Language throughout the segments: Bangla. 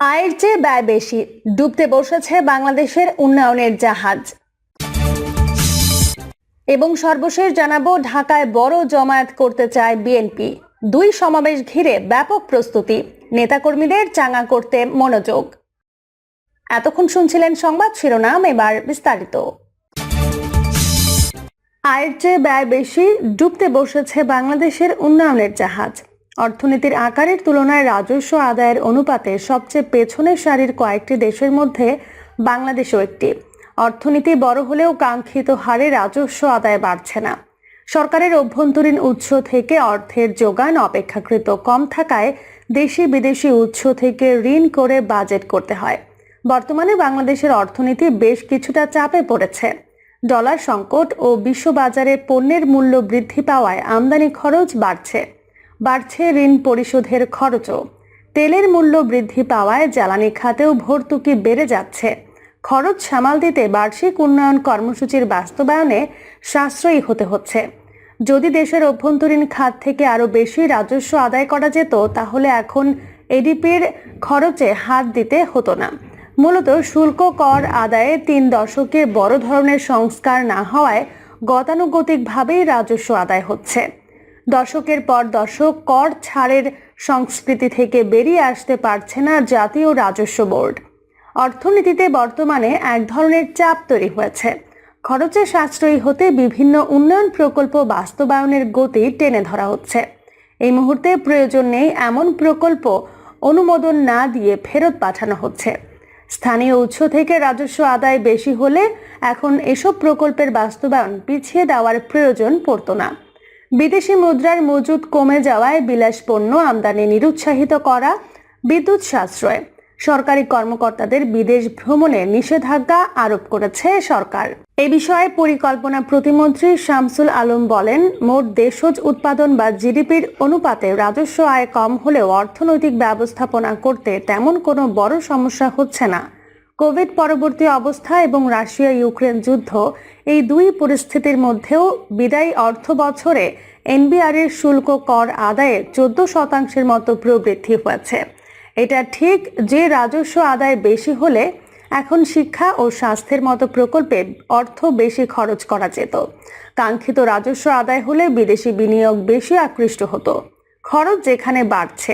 আয়ের চেয়ে ব্যয় বেশি, ডুবতে বসেছে বাংলাদেশের উন্নয়নের জাহাজ। এবং সর্বশেষ জানাব, ঢাকায় বড় জমায়েত করতে চায় বিএনপি। দুই সমাবেশ ঘিরে ব্যাপক প্রস্তুতি, নেতাকর্মীদের চাঙা করতে মনোযোগ। এতক্ষণ শুনছিলেন সংবাদ শিরোনাম, এবার বিস্তারিত। আয়ের চেয়ে ব্যয় বেশি, ডুবতে বসেছে বাংলাদেশের উন্নয়নের জাহাজ। অর্থনীতির আকারের তুলনায় রাজস্ব আদায়ের অনুপাতে সবচেয়ে পেছনের সারির কয়েকটি দেশের মধ্যে বাংলাদেশও একটি। অর্থনীতি বড় হলেও কাঙ্ক্ষিত হারে রাজস্ব আদায় বাড়ছে না। সরকারের অভ্যন্তরীণ উৎস থেকে অর্থের যোগান অপেক্ষাকৃত কম থাকায় দেশি বিদেশি উৎস থেকে ঋণ করে বাজেট করতে হয়। বর্তমানে বাংলাদেশের অর্থনীতি বেশ কিছুটা চাপে পড়েছে। ডলার সংকট ও বিশ্ববাজারে পণ্যের মূল্য বৃদ্ধি পাওয়ায় আমদানি খরচ বাড়ছে। বাড়ছে ঋণ পরিশোধের খরচও। তেলের মূল্য বৃদ্ধি পাওয়ায় জ্বালানি খাতেও ভর্তুকি বেড়ে যাচ্ছে। খরচ সামাল দিতে বার্ষিক উন্নয়ন কর্মসূচির বাস্তবায়নে সাশ্রয়ী হতে হচ্ছে। যদি দেশের অভ্যন্তরীণ খাত থেকে আরও বেশি রাজস্ব আদায় করা যেত, তাহলে এখন এডিপির খরচে হাত দিতে হতো না। মূলত শুল্ক কর আদায়ে তিন দশকে বড় ধরনের সংস্কার না হওয়ায় গতানুগতিকভাবেই রাজস্ব আদায় হচ্ছে। দশকের পর দশক কর ছাড়ের সংস্কৃতি থেকে বেরিয়ে আসতে পারছে না জাতীয় রাজস্ব বোর্ড। অর্থনীতিতে বর্তমানে এক ধরনের চাপ তৈরি হয়েছে। খরচে সাশ্রয়ী হতে বিভিন্ন উন্নয়ন প্রকল্প বাস্তবায়নের গতি টেনে ধরা হচ্ছে। এই মুহূর্তে প্রয়োজন নেই এমন প্রকল্প অনুমোদন না দিয়ে ফেরত পাঠানো হচ্ছে। স্থানীয় উৎস থেকে রাজস্ব আদায় বেশি হলে এখন এসব প্রকল্পের বাস্তবায়ন পিছিয়ে দেওয়ার প্রয়োজন পড়তো না। বিদেশি মুদ্রার মজুদ কমে যাওয়ায় বিলাস পণ্য আমদানি নিরুৎসাহিত করা বিদ্যুৎ সাশ্রয়। সরকারি কর্মকর্তাদের বিদেশ ভ্রমণে নিষেধাজ্ঞা আরোপ করেছে সরকার। এ বিষয়ে পরিকল্পনা প্রতিমন্ত্রী শামসুল আলম বলেন, মোট দেশজ উৎপাদন বা জিডিপির অনুপাতে রাজস্ব আয় কম হলেও অর্থনৈতিক ব্যবস্থাপনা করতে তেমন কোনো বড় সমস্যা হচ্ছে না। কোভিড পরবর্তী অবস্থা এবং রাশিয়া ইউক্রেন যুদ্ধ, এই দুই পরিস্থিতির মধ্যেও বিদায়ী অর্থ বছরে এনবিআরের শুল্ক কর আদায়ে চোদ্দ শতাংশের মতো প্রবৃদ্ধি হয়েছে। এটা ঠিক যে রাজস্ব আদায় বেশি হলে এখন শিক্ষা ও স্বাস্থ্যের মতো প্রকল্পে অর্থ বেশি খরচ করা যেত। কাঙ্ক্ষিত রাজস্ব আদায় হলে বিদেশি বিনিয়োগ বেশি আকৃষ্ট হতো। খরচ যেখানে বাড়ছে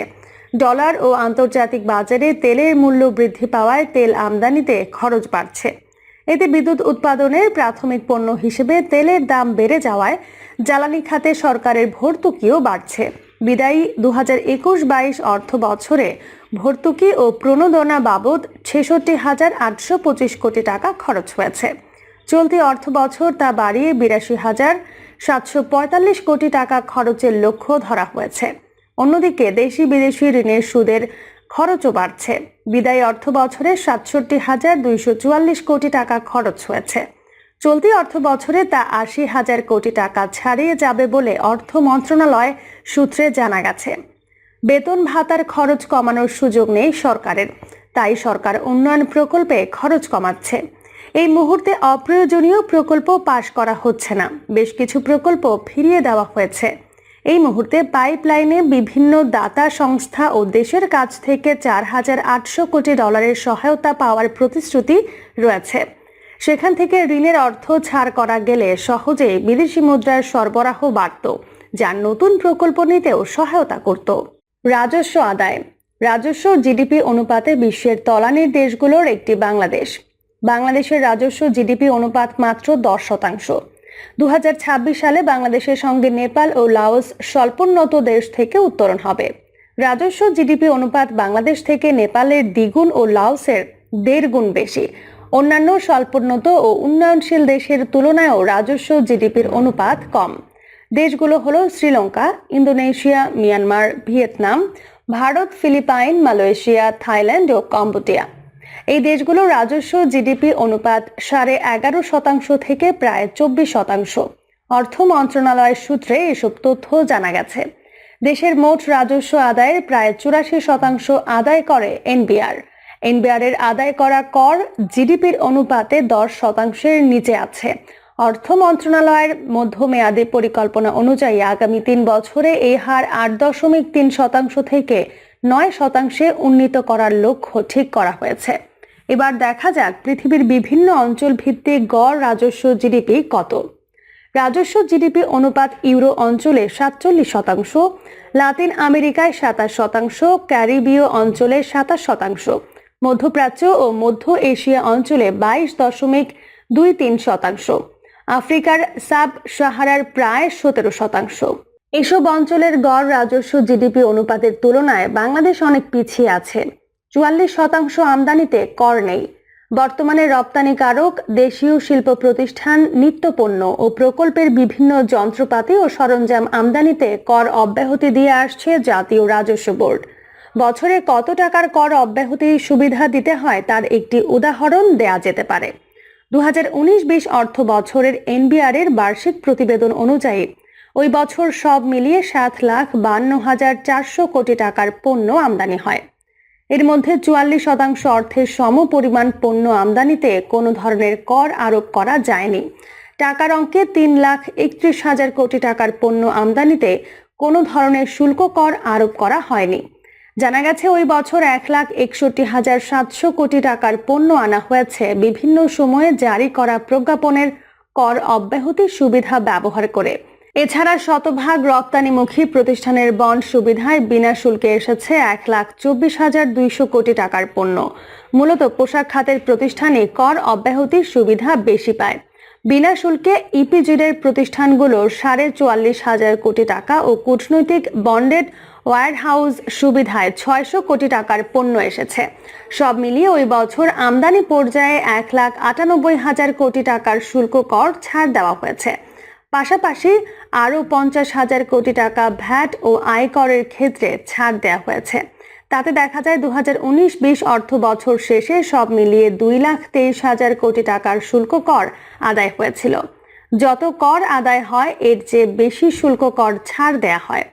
ডলার ও আন্তর্জাতিক বাজারে তেলের মূল্য বৃদ্ধি পাওয়ায় তেল আমদানিতে খরচ বাড়ছে। এতে বিদ্যুৎ উৎপাদনের প্রাথমিক পণ্য হিসেবে তেলের দাম বেড়ে যাওয়ায় জ্বালানি খাতে সরকারের ভর্তুকিও বাড়ছে। বিদায়ী দু হাজার একুশ বাইশ অর্থ বছরে ভর্তুকি ও প্রণোদনা বাবদ ছেষট্টি হাজার আটশো পঁচিশ কোটি টাকা খরচ হয়েছে। চলতি অর্থ বছর তা বাড়িয়ে বিরাশি হাজার সাতশো পঁয়তাল্লিশ কোটি টাকা খরচের লক্ষ্য ধরা হয়েছে। অন্যদিকে দেশি বিদেশি ঋণের সুদের খরচও বাড়ছে। বিদায়ী অর্থ বছরে সাতষট্টি হাজার দুইশো চুয়াল্লিশ কোটি টাকা খরচ হয়েছে। চলতি অর্থ বছরে তা আশি হাজার কোটি টাকা ছাড়িয়ে যাবে বলে অর্থ মন্ত্রণালয় সূত্রে জানা গেছে। বেতন ভাতার খরচ কমানোর সুযোগ নেই সরকারের, তাই সরকার উন্নয়ন প্রকল্পে খরচ কমাচ্ছে। এই মুহূর্তে অপ্রয়োজনীয় প্রকল্প পাশ করা হচ্ছে না। বেশ কিছু প্রকল্প ফিরিয়ে দেওয়া হয়েছে। এই মুহূর্তে পাইপলাইনে বিভিন্ন দাতা সংস্থা ও দেশের কাছ থেকে চার হাজার আটশো কোটি ডলারের সহায়তা পাওয়ার প্রতিশ্রুতি রয়েছে। সেখান থেকে ঋণের অর্থ ছাড় করা গেলে সহজে বিদেশি মুদ্রার সরবরাহ বাড়ত, যা নতুন প্রকল্প নিতেও সহায়তা করত। রাজস্ব আদায়। রাজস্ব জিডিপি অনুপাতে বিশ্বের তলানির দেশগুলোর একটি বাংলাদেশ। বাংলাদেশের রাজস্ব জিডিপি অনুপাত মাত্র দশ শতাংশ। দু হাজার ছাব্বিশ সালে বাংলাদেশের সঙ্গে নেপাল ও লাওস স্বল্পোন্নত দেশ থেকে উত্তরণ হবে। রাজস্ব, জিডিপি অনুপাত বাংলাদেশ থেকে নেপালের দ্বিগুণ ও লাওসের দেড় গুণ বেশি। অন্যান্য স্বল্পোন্নত ও উন্নয়নশীল দেশের তুলনায়ও রাজস্ব, জিডিপির অনুপাত কম। দেশগুলো হলো Sri Lanka, Indonesia, Myanmar, Vietnam, Bharat, Philippines, Malaysia, Thailand ও কম্বোডিয়া। এই দেশগুলোর রাজস্ব জিডিপি অনুপাত সাড়ে এগারো শতাংশ থেকে প্রায় চব্বিশ শতাংশ। অর্থ মন্ত্রণালয়ের সূত্রে এসব তথ্য জানা গেছে। দেশের মোট রাজস্ব আদায়ের প্রায় চুরাশি শতাংশ আদায় করে এনবিআর এনবিআর এর আদায় করা কর জিডিপির অনুপাতে দশ শতাংশের নিচে আছে। অর্থ মন্ত্রণালয়ের মধ্যমেয়াদী পরিকল্পনা অনুযায়ী আগামী তিন বছরে এই হার আট দশমিক তিন শতাংশ থেকে নয় শতাংশে উন্নীত করার লক্ষ্য ঠিক করা হয়েছে। এবার দেখা যাক পৃথিবীর বিভিন্ন অঞ্চল ভিত্তিক গড় রাজস্ব জিডিপি কত। রাজস্ব জিডিপি অনুপাত ইউরো অঞ্চলে সাতচল্লিশ শতাংশ, লাতিন আমেরিকায় সাতাশ শতাংশ, ক্যারিবীয় অঞ্চলে সাতাশ শতাংশ, মধ্যপ্রাচ্য ও মধ্য এশিয়া অঞ্চলে বাইশ দশমিক দুই তিন শতাংশ, আফ্রিকার সাব সাহারার প্রায় সতেরো শতাংশ। এসব অঞ্চলের গড় রাজস্ব জিডিপি অনুপাতের তুলনায় বাংলাদেশ অনেক পিছিয়ে আছে। চুয়াল্লিশ শতাংশ আমদানিতে কর নেই। বর্তমানে রপ্তানিকারক দেশীয় শিল্প প্রতিষ্ঠান, নিত্যপণ্য ও প্রকল্পের বিভিন্ন যন্ত্রপাতি ও সরঞ্জাম আমদানিতে কর অব্যাহতি দিয়ে আসছে জাতীয় রাজস্ব বোর্ড। বছরে কত টাকার কর অব্যাহতি সুবিধা দিতে হয় তার একটি উদাহরণ দেয়া যেতে পারে। দু হাজার উনিশ বিশ অর্থ বছরের এনবিআর এর বার্ষিক প্রতিবেদন অনুযায়ী, ওই বছর সব মিলিয়ে সাত লাখ বান্ন হাজার চারশো কোটি টাকার পণ্য আমদানি হয়। এর মধ্যে চুয়াল্লিশ শতাংশ অর্থের সম পরিমাণ পণ্য আমদানিতে কোনো ধরনের কর আরোপ করা যায়নি। টাকার অঙ্কে তিন লাখ একত্রিশ হাজার কোটি টাকার পণ্য আমদানিতে কোনো ধরনের শুল্ক কর আরোপ করা হয়নি। জানা গেছে, ওই বছর এক লাখ একষট্টি হাজার সাতশো কোটি টাকার পণ্য আনা হয়েছে। বিভিন্ন সময়ে জারি করা প্রজ্ঞাপনের কর অব্যাহতি সুবিধা ব্যবহার করে এছাড়া শতভাগ রপ্তানিমুখী প্রতিষ্ঠানের বন্ড সুবিধায় বিনা শুল্কে এসেছে এক লাখ চব্বিশ হাজার দুইশো কোটি টাকার পণ্য। মূলত পোশাক খাতের প্রতিষ্ঠানে কর অব্যাহতির সুবিধা বেশি পায়। বিনা শুল্কে ইপিজিডের প্রতিষ্ঠানগুলোর সাড়ে চুয়াল্লিশ হাজার কোটি টাকা ও কূটনৈতিক বন্ডেড ওয়ার হাউস সুবিধায় ছয়শো কোটি টাকার পণ্য এসেছে। সব মিলিয়ে ওই বছর আমদানি পর্যায়ে এক লাখ আটানব্বই হাজার কোটি টাকার শুল্ক কর ছাড় দেওয়া হয়েছে। পাশাপাশি আরও পঞ্চাশ হাজার কোটি টাকা ভ্যাট ও আয়করের ক্ষেত্রে ছাড় দেওয়া হয়েছে। তাতে দেখা যায় দু হাজার উনিশ বিশ অর্থ বছর শেষে সব মিলিয়ে দুই লাখ তেইশ হাজার কোটি টাকার শুল্ক কর আদায় হয়েছিল। যত কর আদায় হয়, এর চেয়ে বেশি শুল্ক কর ছাড় দেয়া হয়।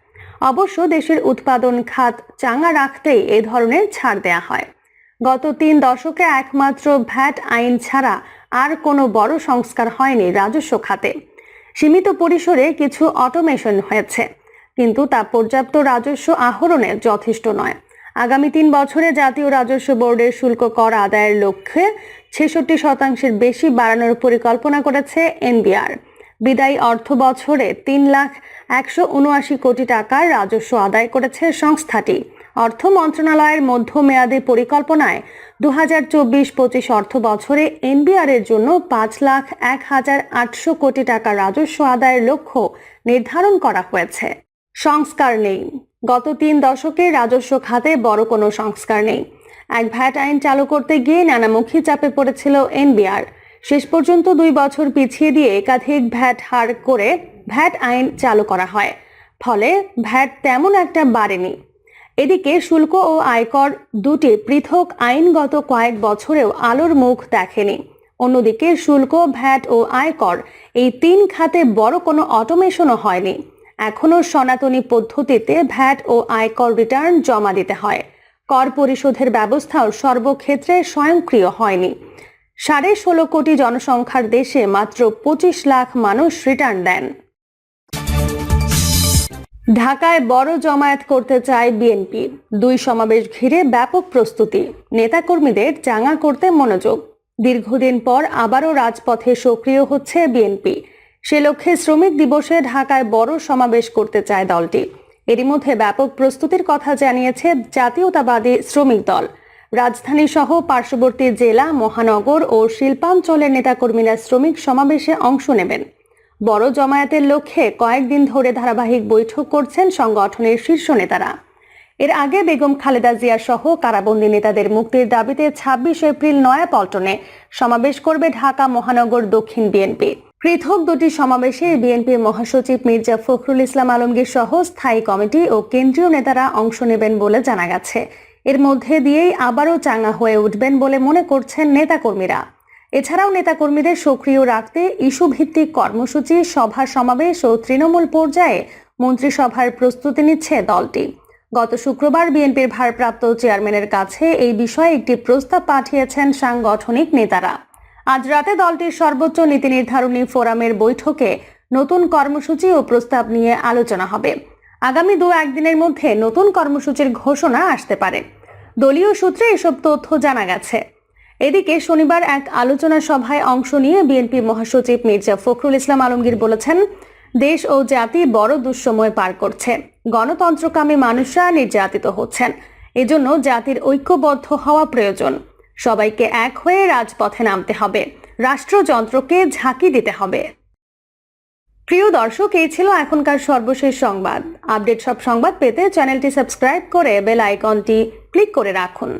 অবশ্য দেশের উৎপাদন খাত চাঙা রাখতেই এ ধরনের ছাড় দেয়া হয়। গত তিন দশকে একমাত্র ভ্যাট আইন ছাড়া আর কোনো বড় সংস্কার হয়নি রাজস্ব খাতে। সীমিত পরিসরে কিছু অটোমেশন হয়েছে। কিন্তু তা পর্যাপ্ত রাজস্ব আহরণে যথেষ্ট নয়। আগামী তিন বছরে জাতীয় রাজস্ব বোর্ডের শুল্ক কর আদায়ের লক্ষ্যে ছেষট্টি শতাংশের বেশি বাড়ানোর পরিকল্পনা করেছে এনবিআর। বিদায়ী অর্থ বছরে তিন লাখ একশো উনআশি কোটি টাকার রাজস্ব আদায় করেছে সংস্থাটি। অর্থ মন্ত্রণালয়ের মধ্যমেয়াদী পরিকল্পনায় দু হাজার চব্বিশ পঁচিশ অর্থ বছরে এনবিআর এর জন্য পাঁচ লাখ এক হাজার আটশো কোটি টাকা রাজস্ব আদায়ের লক্ষ্য নির্ধারণ করা হয়েছে। সংস্কার নেই। গত তিন দশকে রাজস্ব খাতে বড় কোনো সংস্কার নেই। এক ভ্যাট আইন চালু করতে গিয়ে নানামুখী চাপে পড়েছিল এনবিআর। শেষ পর্যন্ত দুই বছর পিছিয়ে দিয়ে একাধিক ভ্যাট হার করে ভ্যাট আইন চালু করা হয়। ফলে ভ্যাট তেমন একটা বাড়েনি। এদিকে শুল্ক ও আয়কর দুটি পৃথক আইনগত কয়েক বছরেও আলোর মুখ দেখেনি। অন্যদিকে শুল্ক, ভ্যাট ও আয়কর এই তিন খাতে বড় কোনো অটোমেশনও হয়নি। এখনও সনাতনী পদ্ধতিতে ভ্যাট ও আয়কর রিটার্ন জমা দিতে হয়। কর পরিশোধের ব্যবস্থাও সর্বক্ষেত্রে স্বয়ংক্রিয় হয়নি। সাড়ে ষোলো কোটি জনসংখ্যার দেশে মাত্র পঁচিশ লাখ মানুষ রিটার্ন দেন। ঢাকায় বড় জমায়েত করতে চায় বিএনপি। দুই সমাবেশ ঘিরে ব্যাপক প্রস্তুতি। নেতাকর্মীদের চাঙা করতে মনোযোগ। দীর্ঘদিন পর আবারও রাজপথে সক্রিয় হচ্ছে বিএনপি। সে লক্ষ্যে শ্রমিক দিবসে ঢাকায় বড় সমাবেশ করতে চায় দলটি। এরই মধ্যে ব্যাপক প্রস্তুতির কথা জানিয়েছে জাতীয়তাবাদী শ্রমিক দল। রাজধানী সহ পার্শ্ববর্তী জেলা, মহানগর ও শিল্পাঞ্চলের নেতাকর্মীরা শ্রমিক সমাবেশে অংশ নেবেন। বড় জমায়েতের লক্ষ্যে কয়েকদিন ধরে ধারাবাহিক বৈঠক করছেন সংগঠনের শীর্ষ নেতারা। এর আগে বেগম খালেদা জিয়া সহ কারাবন্দী নেতাদের মুক্তির দাবিতে ছাব্বিশ এপ্রিল নয়াপল্টনে সমাবেশ করবে ঢাকা মহানগর দক্ষিণ বিএনপি। পৃথক দুটি সমাবেশে বিএনপির মহাসচিব মির্জা ফখরুল ইসলাম আলমগীর সহ স্থায়ী কমিটি ও কেন্দ্রীয় নেতারা অংশ নেবেন বলে জানা গেছে। এর মধ্যে দিয়েই আবারও চাঙ্গা হয়ে উঠবেন বলে মনে করছেন নেতাকর্মীরা। এছাড়াও নেতাকর্মীদের সক্রিয় রাখতে ইস্যু ভিত্তিক কর্মসূচি, সভা সমাবেশ ও তৃণমূল পর্যায়ে মন্ত্রিসভার প্রস্তুতি নিচ্ছে দলটি। গত শুক্রবার বিএনপির ভারপ্রাপ্ত চেয়ারম্যানের কাছে এই বিষয়ে একটি প্রস্তাব পাঠিয়েছেন সাংগঠনিক নেতারা। আজ রাতে দলটির সর্বোচ্চ নীতি নির্ধারণী ফোরামের বৈঠকে নতুন কর্মসূচি ও প্রস্তাব নিয়ে আলোচনা হবে। আগামী দু একদিনের মধ্যে নতুন কর্মসূচির ঘোষণা আসতে পারে। দলীয় সূত্রে এসব তথ্য জানা গেছে। এদিকে শনিবার এক আলোচনা সভায় অংশ নিয়ে বিএনপি মহাসচিব মির্জা ফখরুল ইসলাম আলমগীর বলেছেন, দেশ ও জাতি বড় দুঃসময় পার করছে। গণতন্ত্রকামী মানুষরা নির্যাতিত হচ্ছেন। এজন্য জাতির ঐক্যবদ্ধ হওয়া প্রয়োজন। সবাইকে এক হয়ে রাজপথে নামতে হবে। রাষ্ট্রযন্ত্রকে ঝাঁকি দিতে হবে। প্রিয় দর্শক, এই ছিল এখনকার সর্বশেষ সংবাদ। আপডেট সব সংবাদ পেতে চ্যানেলটি সাবস্ক্রাইব করে বেল আইকনটি ক্লিক করে রাখুন।